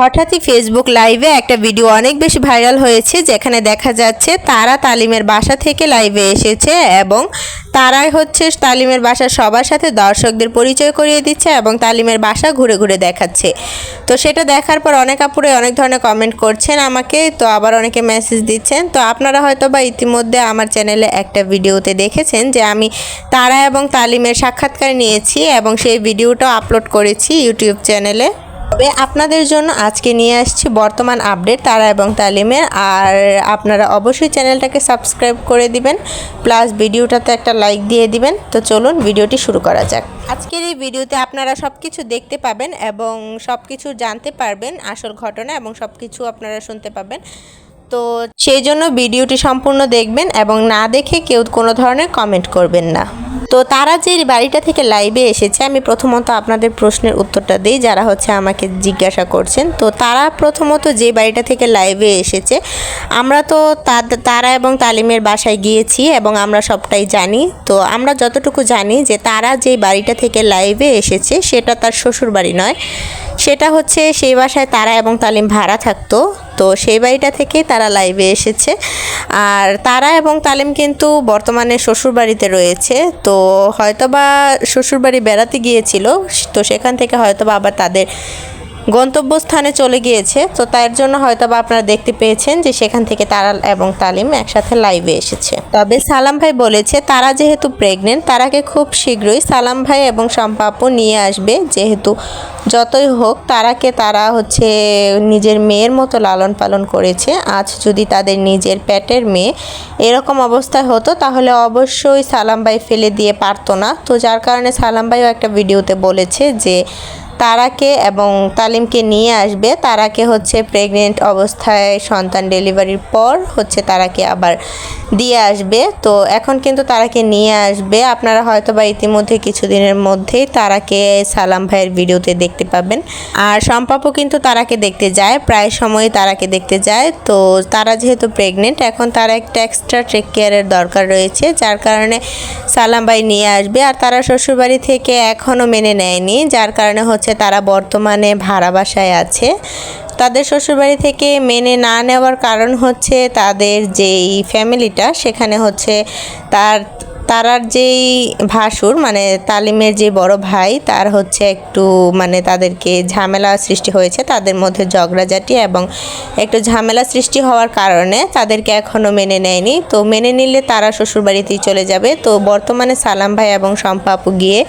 হঠাৎই ফেসবুক লাইভে একটা ভিডিও অনেক বেশি ভাইরাল হয়েছে, যেখানে দেখা যাচ্ছে তারা তালিমের বাসা থেকে লাইভে এসেছে এবং তারাই হচ্ছে তালিমের বাসা সবার সাথে দর্শকদের পরিচয় করিয়ে দিচ্ছে এবং তালিমের বাসা ঘুরে ঘুরে দেখাচ্ছে। তো সেটা দেখার পর অনেক আপুরে অনেক ধরনের কমেন্ট করছেন আমাকে, তো আবার অনেকে মেসেজ দিচ্ছেন। তো আপনারা হয়তো বা ইতিমধ্যে আমার চ্যানেলে একটা ভিডিওতে দেখেছেন যে আমি তারা এবং তালিমের সাক্ষাৎকার নিয়েছি এবং সেই ভিডিওটাও আপলোড করেছি ইউটিউব চ্যানেলে তবে আপনাদের জন্য আজকে নিয়ে আসছি বর্তমান আপডেট তারা এবং তালিমের। আর আপনারা অবশ্যই চ্যানেলটাকে সাবস্ক্রাইব করে দিবেন, প্লাস ভিডিওটাতে একটা লাইক দিয়ে দিবেন। তো চলুন ভিডিওটি শুরু করা যাক। আজকের এই ভিডিওতে আপনারা সব কিছু দেখতে পাবেন এবং সব কিছু জানতে পারবেন আসল ঘটনা এবং সব কিছু আপনারা শুনতে পাবেন। তো সেই জন্য ভিডিওটি সম্পূর্ণ দেখবেন এবং না দেখে কেউ কোনো ধরনের কমেন্ট করবেন না। তো তারা যে বাড়িটা থেকে লাইভে এসেছে, আমি প্রথমত আপনাদের প্রশ্নের উত্তরটা দিই, যারা হচ্ছে আমাকে জিজ্ঞাসা করছেন। তো তারা প্রথমত যে বাড়িটা থেকে লাইভে এসেছে, আমরা তো তারা এবং তালিমের বাসায় গিয়েছি এবং আমরা সবটাই জানি। তো আমরা যতটুকু জানি যে তারা যে বাড়িটা থেকে লাইভে এসেছে, সেটা তার শ্বশুর বাড়ি নয়। সেটা হচ্ছে সেই বাসায় তারা এবং তালিম ভাড়া থাকতো। তো সেই বাড়িটা থেকে তারা লাইভে এসেছে। আর তারা এবং তালিম কিন্তু বর্তমানে শ্বশুরবাড়িতে রয়েছে। তো হয়তোবা শ্বশুরবাড়ি বেড়াতে গিয়েছিল, তো সেখান থেকে হয়তোবা আবার তাদের গন্তব্যস্থানে চলে গিয়েছে। তো তার জন্য হয়তো বা আপনারা দেখতে পেয়েছেন যে সেখান থেকে তারা এবং তালিম একসাথে লাইভে এসেছে। তবে সালাম ভাই বলেছে, তারা যেহেতু প্রেগনেন্ট তারাকে খুব শীঘ্রই সালাম ভাই এবং শম্পা আপু নিয়ে আসবে। যেহেতু যতই হোক তারাকে তারা হচ্ছে নিজের মেয়ের মতো লালন পালন করেছে। আজ যদি তাদের নিজের প্যাটের মেয়ে এরকম অবস্থায় হতো, তাহলে অবশ্যই সালাম ভাই ফেলে দিয়ে পারতো না। তো যার কারণে সালাম ভাইও একটা ভিডিওতে বলেছে যে তারাকে এবং তালিমকে নিয়ে আসবে। তারাকে হচ্ছে প্রেগনেন্ট অবস্থায় সন্তান ডেলিভারির পর হচ্ছে তারাকে আবার দিয়ে আসবে। তো এখন কিন্তু তারাকে নিয়ে আসবে। আপনারা হয়তো বা ইতিমধ্যে কিছুদিনের মধ্যেই তারাকে সালাম ভাইয়ের ভিডিওতে দেখতে পাবেন। আর সম্পাপু কিন্তু তারাকে দেখতে যায়, প্রায় সময় তারাকে দেখতে যায়। তো তারা যেহেতু প্রেগনেন্ট এখন তারা একটা এক্সট্রা টেক কেয়ারের দরকার রয়েছে, যার কারণে সালাম ভাই নিয়ে আসবে। আর তারা শ্বশুরবাড়ি থেকে এখনও মেনে নেয়নি, যার কারণে হচ্ছে তারা বর্তমানে ভাড়া বাসায় আছে। তাদের শ্বশুরবাড়ি থেকে মেনে না নেওয়ার কারণ হচ্ছে তাদের যেই ফ্যামিলিটা সেখানে হচ্ছে তার তারার যেই ভাসুর মানে তালিমের যে বড় ভাই, তার হচ্ছে একটু মানে তাদেরকে ঝামেলা সৃষ্টি হয়েছে। তাদের মধ্যে ঝগড়াঝাটি এবং একটু ঝামেলা সৃষ্টি হওয়ার কারণে তাদেরকে এখনও মেনে নেয়নি। তো মেনে নিলে তারা শ্বশুরবাড়িতেই চলে যাবে। তো বর্তমানে সালাম ভাই এবং শম্পা আপু গিয়ে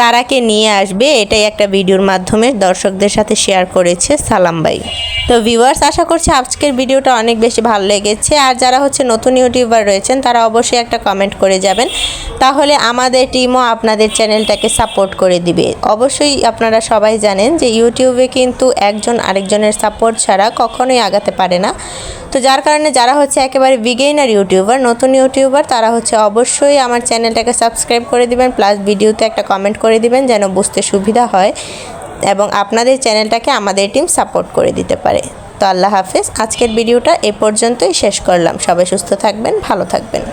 তারাকে নিয়ে আসবে। এটাই একটা ভিডিওর মাধ্যমে দর্শকদের সাথে শেয়ার করেছে সালাম ভাই। তো ভিউয়ার্স, আশা করছি আজকের ভিডিওটা অনেক বেশি ভালো লেগেছে। আর যারা হচ্ছে নতুন ইউটিউবার রয়েছেন, তারা অবশ্যই একটা কমেন্ট করে যাবেন। তাহলে আমাদের টিমও আপনাদের চ্যানেলটাকে সাপোর্ট করে দিবে। অবশ্যই আপনারা সবাই জানেন যে ইউটিউবে কিন্তু একজন আরেকজনের সাপোর্ট ছাড়া কখনোই আগাতে পারে না। তো যার কারণে যারা হচ্ছে একেবারে বিগেইনার ইউটিউবার, নতুন ইউটিউবার, তারা হচ্ছে অবশ্যই আমার চ্যানেলটাকে সাবস্ক্রাইব করে দিবেন প্লাস ভিডিওতে একটা কমেন্ট করে দিবেন যেন বুঝতে সুবিধা হয় এবং আপনাদের চ্যানেলটাকে আমাদের টিম সাপোর্ট করে দিতে পারে। তো আল্লাহ হাফেজ, আজকের ভিডিওটা এ পর্যন্তই শেষ করলাম। সবাই সুস্থ থাকবেন, ভালো থাকবেন।